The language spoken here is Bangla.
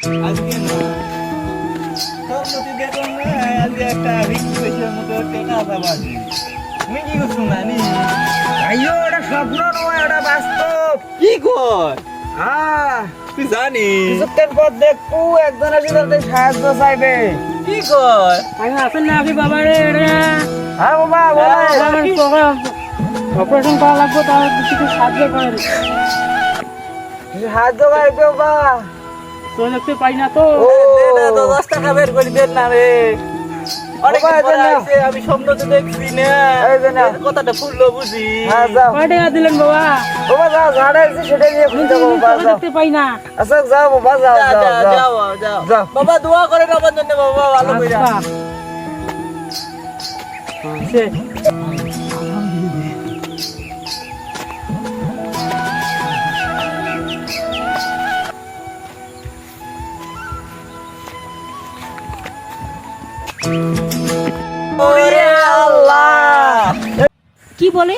আজকে তোর প্রতি দেখুন না আজকে একটা রিক্সের মতো টেকা পাবাজি তুমি কি করছ নানি? আইও এটা স্বপ্ন নয় এটা বাস্তব। কি কর? হ্যাঁ তুই জানিস। কিছুক্ষণ পর দেখব একজন সাহায্য চাইবে। কি কর? আমি আসেন না আপনি বাবা রে হ্যাঁ বাবা অপারেশন করা লাগবে তাহলে কিছু সাহায্য করেন সাহায্য করবে বাবা তো দেখতে পাই না তো। ও দে না, তো দশ টাকা বের করে দেন না রে। অনেক আমি স্বপ্ন দেখছি না। কথাটা ফুললো বুঝি। হ্যাঁ কয় টাকা দিলেন বাবা? বাবা যাও ঝাড়া এসে সেটা নিয়ে আমি খুঁজে তো দেবো বাবা দেখতে পাই না। আচ্ছা যাও বাবা যাও যা, যাও যা, যাও। যাও। বাবা দোয়া করেন আমার জন্য বাবা ভালো করে। কি বলে?